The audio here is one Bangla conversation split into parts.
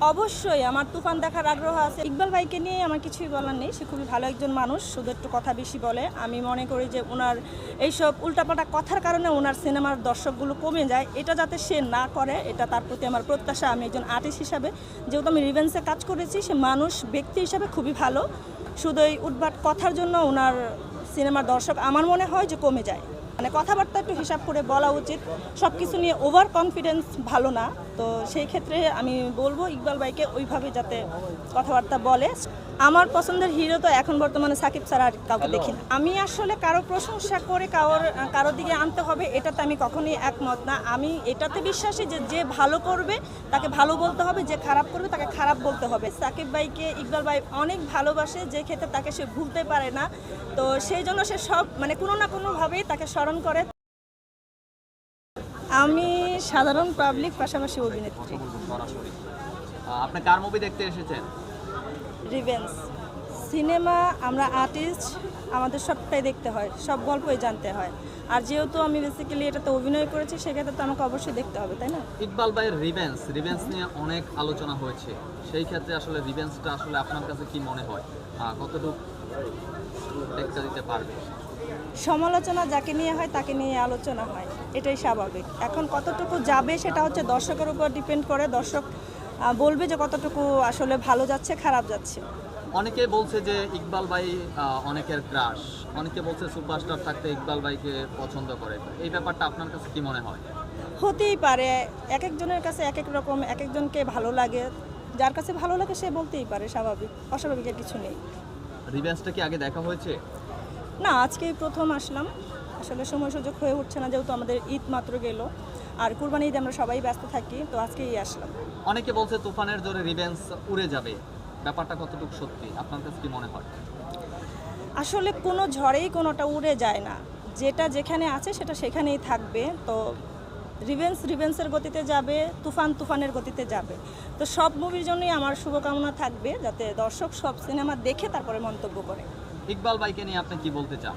অবশ্যই, আমার তুফান দেখার আগ্রহ আছে। ইকবাল ভাইকে নিয়ে আমার কিছুই বলার নেই, সে খুবই ভালো একজন মানুষ, শুধু একটু কথা বেশি বলে। আমি মনে করি যে ওনার এইসব উল্টাপাল্টা কথার কারণে ওনার সিনেমার দর্শকগুলো কমে যায়। এটা যাতে সে না করে, এটা তার প্রতি আমার প্রত্যাশা। আমি একজন আর্টিস্ট হিসাবে যেহেতু আমি রিভেন্সে কাজ করেছি, সে মানুষ, ব্যক্তি হিসাবে খুবই ভালো। শুধু এই উদ্ভাট কথার জন্য ওনার সিনেমার দর্শক, আমার মনে হয় যে কমে যায়। মানে কথাবার্তা একটু হিসাব করে বলা উচিত। সব কিছু নিয়ে ওভার কনফিডেন্স ভালো না। তো সেই ক্ষেত্রে আমি বলব ইকবাল ভাইকে ওইভাবে যাতে কথাবার্তা বলে। আমার পছন্দের হিরো তো এখন বর্তমানে সাকিব স্যার আর কাউকে দেখি না। আমি আসলে কারও প্রশংসা করে কারোর কারোর দিকে আনতে হবে এটাতে আমি কখনোই একমত না। আমি এটাতে বিশ্বাসী যে যে ভালো করবে তাকে ভালো বলতে হবে যে খারাপ করবে তাকে খারাপ বলতে হবে। সাকিব ভাইকে ইকবাল ভাই অনেক ভালোবাসে যে ক্ষেত্রে তাকে সে ভুলতে পারে না। তো সেই জন্য সে সব মানে কোনো না কোনোভাবেই তাকে স্মরণ করে। আমি সাধারণ পাবলিক পাশাপাশি অভিনেত্রী। আপনি কার মুভি দেখতে এসেছেন? রিভেন্স সিনেমা আমরা আর্টিস্ট আমাদের সবটাই দেখতে হয় সব গল্পই জানতে হয়। আর যেহেতু আমি বেসিক্যালি এটাতে অভিনয় করেছি সেক্ষেত্রে তো আমাকে অবশ্যই দেখতে হবে তাই না? ইকবাল ভাইয়ের রিভেন্স রিভেন্স নিয়ে অনেক আলোচনা হয়েছে। সেই ক্ষেত্রে আসলে রিভেন্সটা আসলে আপনার কাছে কি মনে হয়? কতটুকু দেখতে দিতে পারবে? সমালোচনা যাকে নিয়ে হয় তাকে নিয়ে আলোচনা হয়। এটাই স্বাভাবিক। এখন কতটুকু যাবে সেটা হচ্ছে দর্শকের উপর ডিপেন্ড করে। দর্শক বলবে যে কতটুকু আসলে ভালো যাচ্ছে খারাপ যাচ্ছে? অনেকে বলছে যে ইকবাল ভাই অনেকের ক্রাশ। অনেকে বলছে সুপারস্টার থাকতে ইকবাল ভাইকে পছন্দ করে। এই ব্যাপারটা আপনার কাছে কি মনে হয়? হতেই পারে। এক একজনের কাছে এক এক রকম এক একজনকে ভালো লাগে। যার কাছে ভালো লাগে সে বলতেই পারে স্বাভাবিক। অস্বাভাবিকের কিছু নেই। রিভেন্সটা কি আগে দেখা হয়েছে? না আজকেই প্রথম আসলাম। আসলে সময় সুযোগ হয়ে উঠছে না যেহেতু আমাদের ঈদ মাত্র গেল। আর কুরবানি ঈদে আমরা সবাই ব্যস্ত থাকি তো আজকেই আসলাম। অনেকে বলছে তুফানের জোরে রিভেন্স উড়ে যাবে। ব্যাপারটা কতটুকু সত্যি? আপনার কাছে কি মনে হয়? আসলে কোনো ঝড়েই কোনোটা উড়ে যায় না। যেটা যেখানে আছে সেটা সেখানেই থাকবে। তো রিভেন্স রিভেন্সের গতিতে যাবে তুফান তুফানের গতিতে যাবে। তো সব মুভির জন্যই আমার শুভকামনা থাকবে যাতে দর্শক সব সিনেমা দেখে তারপরে মন্তব্য করে। ইকবাল ভাইকে নিয়ে আপনি কি বলতে চান?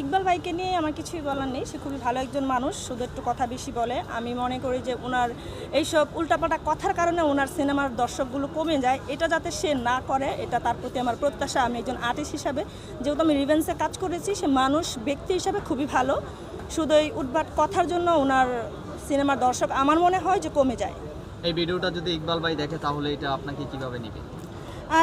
ইকবাল ভাইকে নিয়ে আমার কিছুই বলার নেই। সে খুবই ভালো একজন মানুষ শুধু একটু কথা বেশি বলে। আমি মনে করি যে ওনার এইসব উল্টাপাল্টা কথার কারণে ওনার সিনেমার দর্শকগুলো কমে যায়। এটা যাতে সে না করে এটা তার প্রতি আমার প্রত্যাশা। আমি একজন আর্টিস্ট হিসাবে যেহেতু আমি রিভেন্সে কাজ করেছি সে মানুষ ব্যক্তি হিসাবে খুবই ভালো। শুধু এই উদ্ভাট কথার জন্য ওনার সিনেমার দর্শক আমার মনে হয় যে কমে যায়। এই ভিডিওটা যদি ইকবাল ভাই দেখে তাহলে এটা আপনাকে কীভাবে নিবে?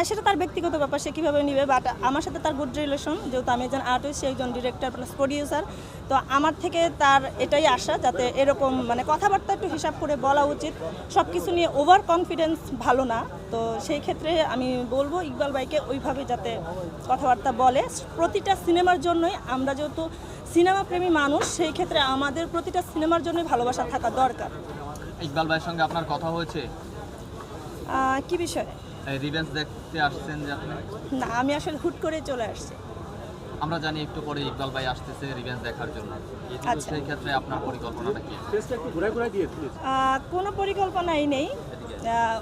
সেটা তার ব্যক্তিগত ব্যাপার সে কীভাবে নেবে বাট আমার সাথে তার গুড রিলেশন যেহেতু আমি একজন আর্টিস্ট সে একজন ডিরেক্টর প্লাস প্রডিউসার তো আমার থেকে তার এটাই আশা যাতে এরকম মানে কথাবার্তা একটু হিসাব করে বলা উচিত। সব কিছু নিয়ে ওভার কনফিডেন্স ভালো না তো সেই ক্ষেত্রে আমি বলব ইকবাল ভাইকে ওইভাবে যাতে কথাবার্তা বলে। প্রতিটা সিনেমার জন্যই আমরা যেহেতু সিনেমা প্রেমী মানুষ সেই ক্ষেত্রে আমাদের প্রতিটা সিনেমার জন্যই ভালোবাসা থাকা দরকার। ইকবাল ভাইয়ের সঙ্গে আপনার কথা হয়েছে? কি বিষয়ে? এই রিভেন্স দেখতে আসছেন যে আপনি? না আমি আসলে হুট করে চলে আসছি। আমরা জানি একটু পরে ইকবাল ভাই আসতেছে রিভেন্স দেখার জন্য। আচ্ছা। সেই ক্ষেত্রে আপনার পরিকল্পনাটা কি? কোনো পরিকল্পনাই নেই।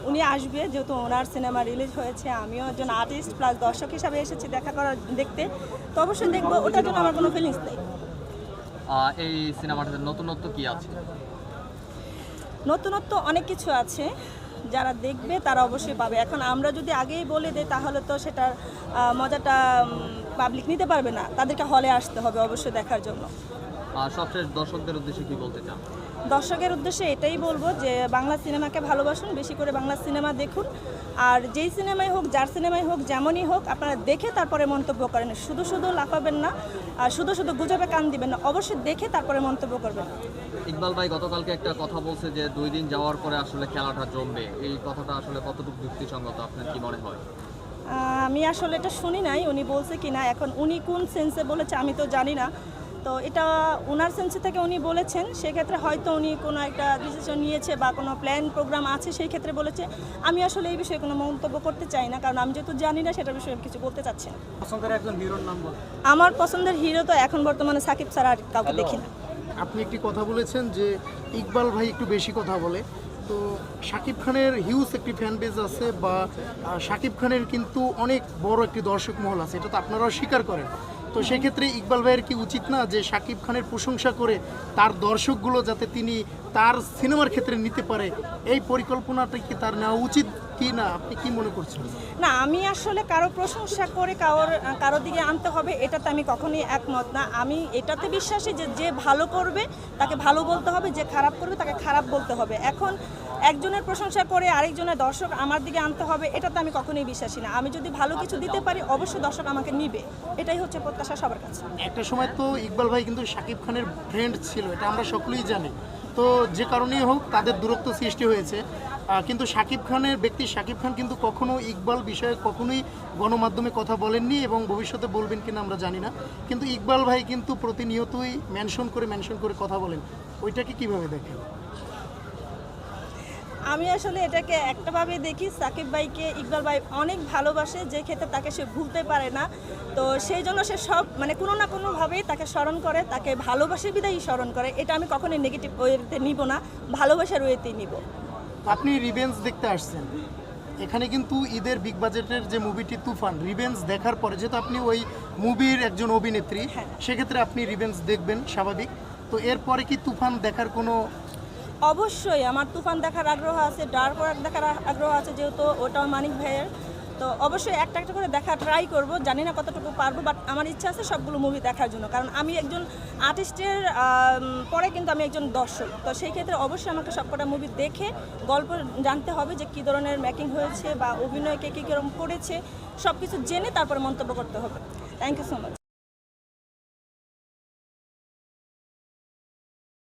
উনি আসবে যেহেতু ওনার সিনেমা রিলিজ হয়েছে আমিও একজন আর্টিস্ট প্লাস দর্শক হিসাবে এসেছি দেখা করার দেখতে। তো অবশ্যই দেখব ওটার জন্য আমার কোনো ফিলিংস নেই। এই সিনেমাটাতে নতুনত্ব কি আছে? নতুনত্ব অনেক কিছু আছে। যারা দেখবে তারা অবশ্যই পাবে। এখন আমরা যদি আগেই বলে দিই, তাহলে তো সেটার মজাটা পাবলিক নিতে পারবে না। তাদেরকে হলে আসতে হবে অবশ্যই দেখার জন্য। সবশেষ দর্শকদের উদ্দেশ্যে কি বলতে চান? দর্শকের উদ্দেশ্যে এটাই বলব যে বাংলা সিনেমাকে ভালোবাসুন বেশি করে বাংলা সিনেমা দেখুন। আর যেই সিনেমাই হোক যার সিনেমাই হোক যেমনই হোক আপনারা দেখে তারপরে মন্তব্য করেন। শুধু শুধু লাফাবেন না আর শুধু শুধু গুজবে কান দিবেন না অবশ্যই দেখে তারপরে মন্তব্য করবেন। ইকবাল ভাই গতকালকে একটা কথা বলছে যে দুই দিন যাওয়ার পরে আসলে খেলাটা জমবে। এই কথাটা আসলে কতটুকু যুক্তিসঙ্গত আপনার কি মনে হয়? আমি আসলে এটা শুনি নাই উনি বলছে কি না এখন উনি কোন সেন্সে বলেছে আমি তো জানি না। তো এটা ওনার সেন্সে থেকে উনি বলেছেন সেক্ষেত্রে হয়তো উনি কোনো একটা ডিসিশন নিয়েছে বা কোনো প্ল্যান প্রোগ্রাম আছে সেই ক্ষেত্রে বলেছে। আমি আসলে এই বিষয়ে কোনো মন্তব্য করতে চাই না কারণ আমি যেহেতু জানি না সেটার বিষয়ে কিছু বলতে চাচ্ছি না। পছন্দের একজন হিরোর নাম আমার পছন্দের হিরো তো এখন বর্তমানে সাকিব স্যার আর কাউকে দেখি না। আপনি একটি কথা বলেছেন যে ইকবাল ভাই একটু বেশি কথা বলে। তো শাকিব খানের হিউজ একটি ফ্যান বেজ আছে বা শাকিব খানের কিন্তু অনেক বড় একটি দর্শক মহল আছে এটা তো আপনারাও স্বীকার করেন। তো সেক্ষেত্রে ইকবাল ভাইয়ের কি উচিত না যে শাকিব খানের প্রশংসা করে তার দর্শকগুলো যাতে তিনি তার সিনেমার ক্ষেত্রে নিতে পারে এই পরিকল্পনাটা কি তার নেওয়া উচিত কি না আপনি কি মনে করছেন? না আমি আসলে কারও প্রশংসা করে কারোর কারও দিকে আনতে হবে এটাতে আমি কখনোই একমত না। আমি এটাতে বিশ্বাসী যে যে ভালো করবে তাকে ভালো বলতে হবে যে খারাপ করবে তাকে খারাপ বলতে হবে। এখন একজনের প্রশংসা করে আরেকজনের দর্শক আমার দিকে আনতে হবে এটাতে আমি কখনোই বিশ্বাসী না। আমি যদি ভালো কিছু দিতে পারি অবশ্যই দর্শক আমাকে নিবে। এটাই হচ্ছে প্রত্যাশা সবার কাছে। একটা সময় তো ইকবাল ভাই কিন্তু শাকিব খানের ফ্রেন্ড ছিল এটা আমরা সকলেই জানি। তো যে কারণেই হোক তাদের দূরত্ব সৃষ্টি হয়েছে। কিন্তু শাকিব খানের ব্যক্তি শাকিব খান কিন্তু কখনো ইকবাল বিষয়ে কখনোই গণমাধ্যমে কথা বলেননি এবং ভবিষ্যতে বলবেন কিনা আমরা জানি না। কিন্তু ইকবাল ভাই কিন্তু প্রতিনিয়তই মেনশন করে মেনশন করে কথা বলেন। ওইটাকে কীভাবে দেখেন? আমি আসলে এটাকে একটাভাবে দেখি সাকিব ভাইকে ইকবাল ভাই অনেক ভালোবাসে যে ক্ষেত্রে তাকে সে ভুলতে পারে না। তো সেই জন্য সে সব মানে কোনো না কোনোভাবেই তাকে স্মরণ করে তাকে ভালোবাসে বিদায়ী স্মরণ করে। এটা আমি কখনোই নেগেটিভ ওয়েতে নিব না ভালোবাসার ওয়েতেই নিব। আপনি রিভেঞ্জ দেখতে আসছেন। এখানে কিন্তু ঈদের বিগ বাজেটের যে মুভিটি তুফান রিভেঞ্জ দেখার পরে যেহেতু আপনি ওই মুভির একজন অভিনেত্রী হ্যাঁ। সেক্ষেত্রে আপনি রিভেঞ্জ দেখবেন স্বাভাবিক। তো এরপরে কি তুফান দেখার কোনো অবশ্যই, আমার তুফান দেখার আগ্রহ আছে, ডার্ক ওয়ার্ক দেখার আগ্রহ আছে যেহেতু ওটাও মানিক ভাইয়ের। তো অবশ্যই একটা একটা করে দেখা ট্রাই করব, জানি না কতটুকু পারব বাট আমার ইচ্ছা আছে সবগুলো মুভি দেখার জন্য। কারণ আমি একজন আর্টিস্টের পরে কিন্তু আমি একজন দর্শক। তো সেই ক্ষেত্রে অবশ্যই আমাকে সবকটা মুভি দেখে গল্প জানতে হবে যে কী ধরনের মেকিং হয়েছে বা অভিনয়কে কী কীরকম করেছে সব কিছু জেনে তারপরে মন্তব্য করতে হবে। Thank you so much